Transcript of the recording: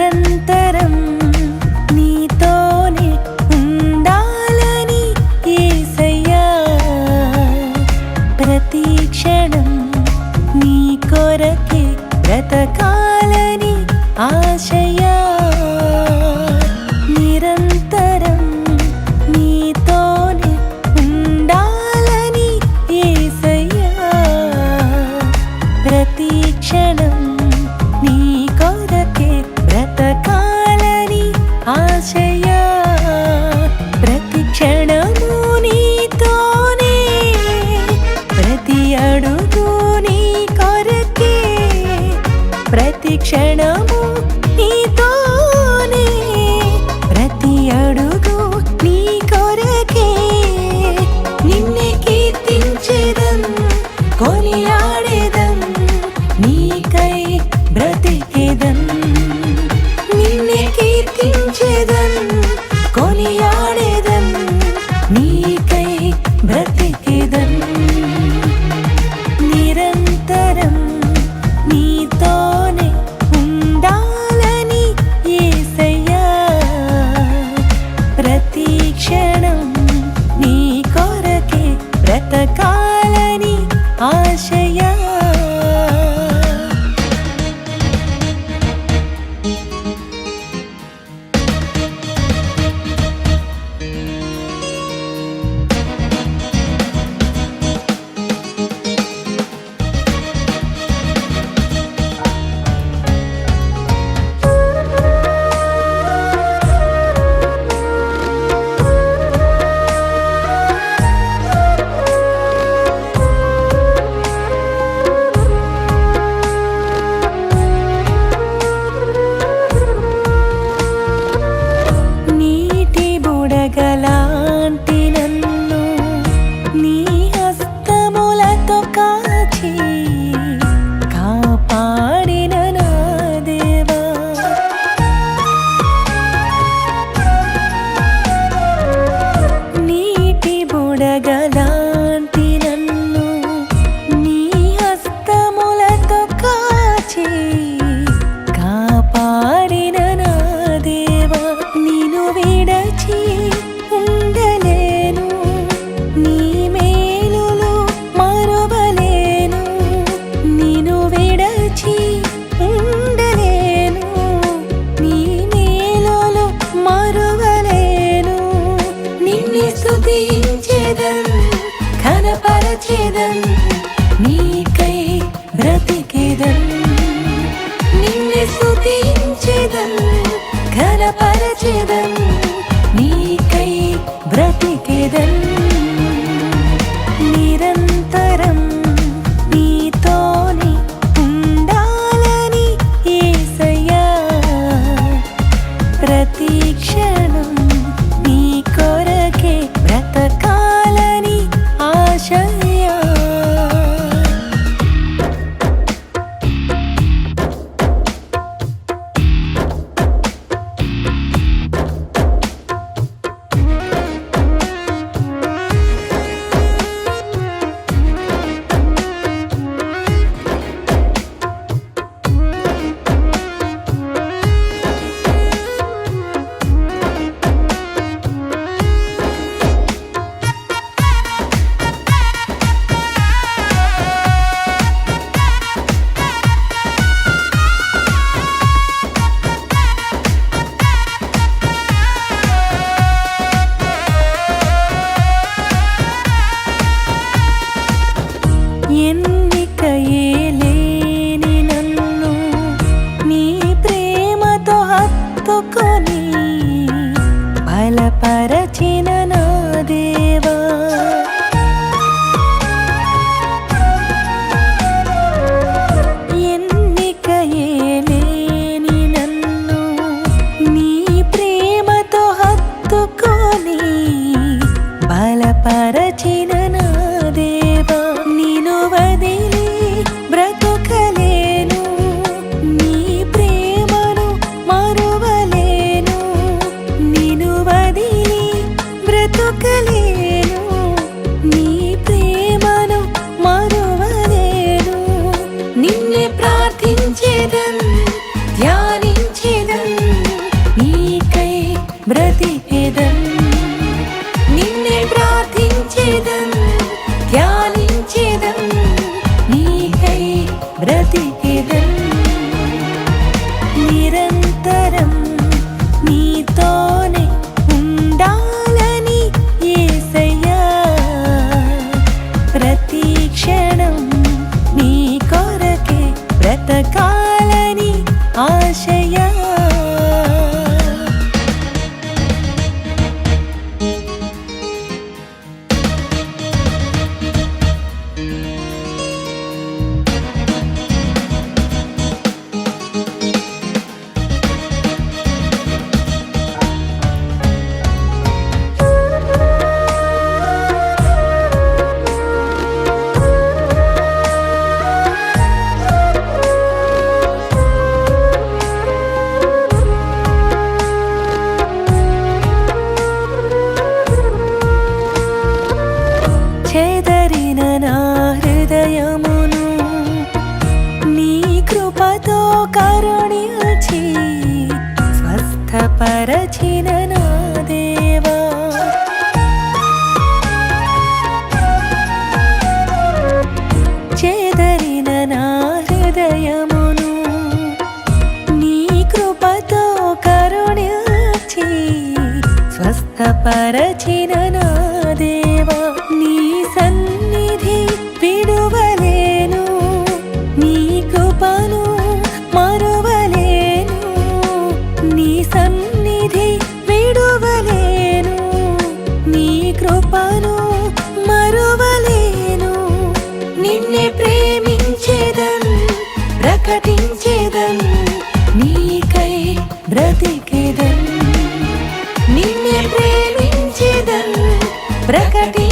నిరంతరం నీతోనే ఉండాలని ఏసయ్యా. ప్రతి క్షణం నీ కొరకే బ్రతకాలని ఆశయ ఆశయా braticar. happened. కరుణించి స్వస్థపరచిన నా దేవా. చేదరిన నా హృదయమును నీ కృపతో కరుణించి స్వస్థపరచిన నా ప్రకటి